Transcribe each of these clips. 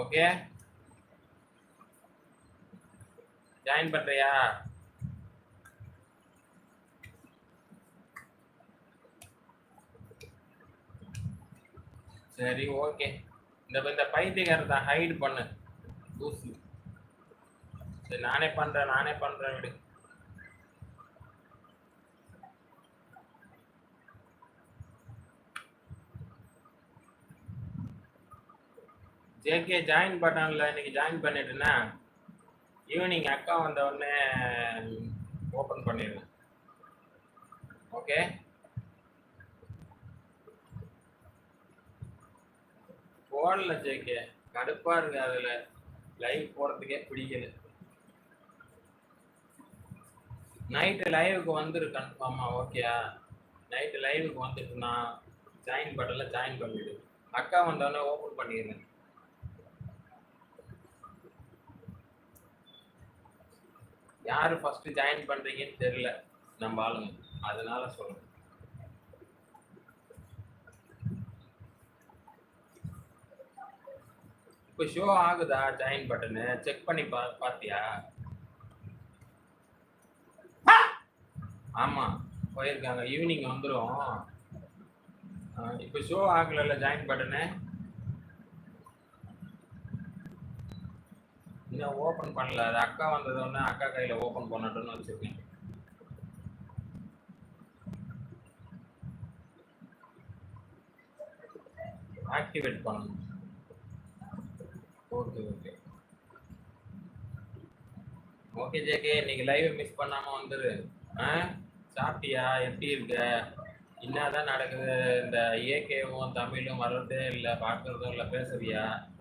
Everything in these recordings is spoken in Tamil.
ஓகே ஜாயின் பண்றியா? சரி ஓகே இந்த இந்த பைத்தியக்காரத்தை ஹைட் பண்ணு. சரி நானே பண்றேன் நானே பண்றேன் விடு. ஜேகே ஜாயின் பண்ணல இன்னைக்கு ஜாயின் பண்ணிட்டேன்னா ஈவினிங் அக்கா வந்த உடனே ஓப்பன் பண்ணிடுவேன் ஓகே போடல ஜேகே கடுப்பாக இருக்கு அதில். லைவ் போகிறதுக்கே பிடிக்கல. நைட்டு லைவுக்கு வந்துரு கன்ஃபார்மா ஓகேயா நைட்டு லைவுக்கு வந்துட்டு நான் ஜாயின் பட்டன்ல ஜாயின் பண்ணிவிடு அக்கா வந்தோடனே ஓப்பன் பண்ணிடுறேன் யாரு ஃபர்ஸ்ட் ஜாயின் பண்றீங்கன்னு தெரியல. நம்ம ஆளுங்க. அதனால சொல்றேன். இப்போ ஷோ ஆகுதா ஜாயின் பட்டனு செக் பண்ணி பா பாத்தியா? ஆமா போயிருக்காங்க. ஈவினிங் வந்துடும் இப்போ ஷோ ஆகலைல்ல ஜாயின் பட்டனு இன்னும் ஓப்பன் பண்ணல. அது அக்கா வந்ததோடனே அக்கா கையில் ஓப்பன் பண்ணட்டும்னு வச்சிருக்கேன். ஆக்டிவேட் பண்ணணும். ஓகே ஓகே ஓகே ஜேகே இன்னைக்கு லைவ் மிஸ் பண்ணாம வந்துரு. ஆ? சாப்பிட்டியா? எப்படி இருக்க? என்னதான் நடக்குது? இந்த இயற்கையும் தமிழும் வர்றதே இல்லை பார்க்கறதும் இல்லை பேசுறியா?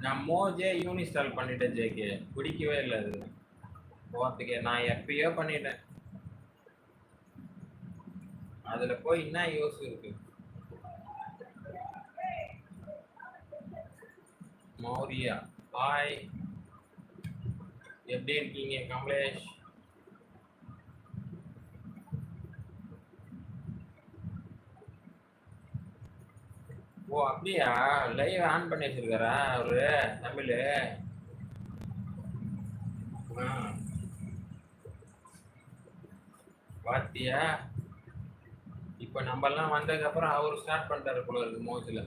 நான் மோஜே யூனிஸ்டால் பண்ணிட்டேன் ஜேகே பிடிக்கவே இல்லை அது. போகிறதுக்கே நான் எப்பயோ பண்ணிட்டேன். அதில் போய் என்ன யூஸ் இருக்கு? மௌரியா ஹாய் எப்படி இருக்கீங்க கமலேஷ்? ஓ அப்படியா? லைவ் ஆன் பண்ணி வச்சிருக்காரா அவரு? தமிழ். பாத்தியா இப்ப நம்ம எல்லாம் வந்ததுக்கு அப்புறம் அவரு ஸ்டார்ட் பண்ணிட்டாரு போல இருக்கு மோஜில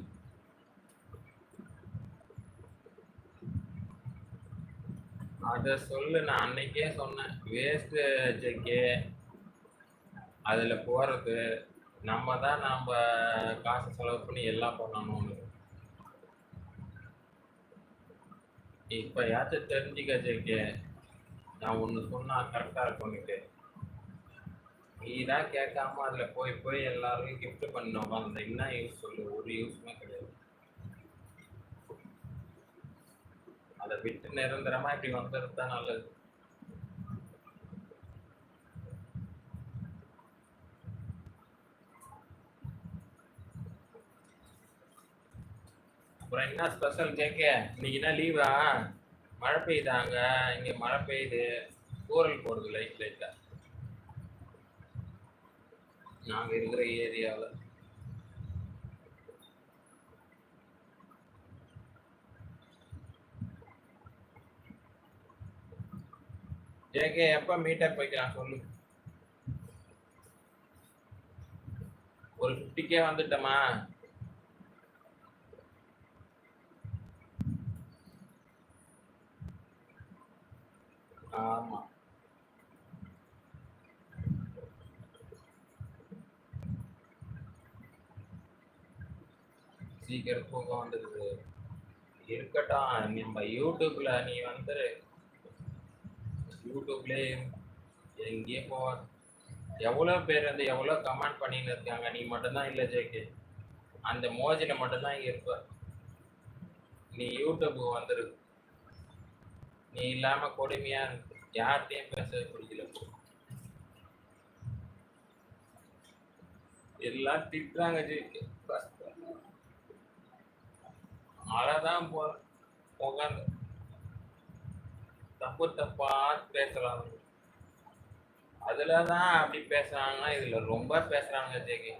அத சொல்லு நான் அன்னைக்கே சொன்னேன். வேஸ்ட் ஜெக்கே அதுல போறது. நம்ம தான் நம்ம காசு செலவு பண்ணி எல்லாம் பண்ணணும்னு இப்ப யாச்சும் தெரிஞ்சுக்க வச்சிருக்கேன் நான் ஒண்ணு சொன்னா கரெக்டா இருக்கும்னுட்டு நீ தான் கேட்காம அதுல போய் போய் எல்லாருக்கும் கிஃப்ட் பண்ண உட்காந்து என்ன யூஸ் சொல்லு? ஒரு யூஸ்மே கிடையாது. அதை விட்டு நிரந்தரமா இப்படி வந்துடுறது தான் நல்லது. அப்புறம் என்ன ஸ்பெஷல் கேட்க இன்னைக்கு என்ன லீவா மழை பெய்யுதாங்க இங்க மழை பெய்யுது. ஊரல் போடுது லைட் லைட்டா நாங்க இருக்கிற ஏரியாவில் ஜேகே எப்ப மீட்டப் வைக்கலாம் சொல்லு. ஒரு ஃபிஃப்டிக்கே வந்துட்டோமா? ஆமா. சீக்கிரம் தூக்கம் வந்துடுது இருக்கட்டும் நம்ம யூடியூப்ல நீ வந்துரு. யூடியூப்லேயே எங்கேயே போவ எவ்வளோ பேர் வந்து எவ்வளோ கமெண்ட் பண்ணின்னு இருக்காங்க நீ மட்டும்தான் இல்லை ஜேகே. அந்த மோஜில மட்டும்தான் இங்க இருப்ப. நீ யூடியூப் வந்துருக்கு நீ இல்லாம கொடுமையா இருக்கு. யார்கிட்டயும் பேச பிடிக்கல எல்லாம் திட்டுறாங்க ஜேகே அழதான் போ உட்காந்து தப்பு தப்பா பேசுறாங்க. அதுலதான் அப்படி பேசுறாங்கன்னா இதுல ரொம்ப பேசுறாங்க ஜெகே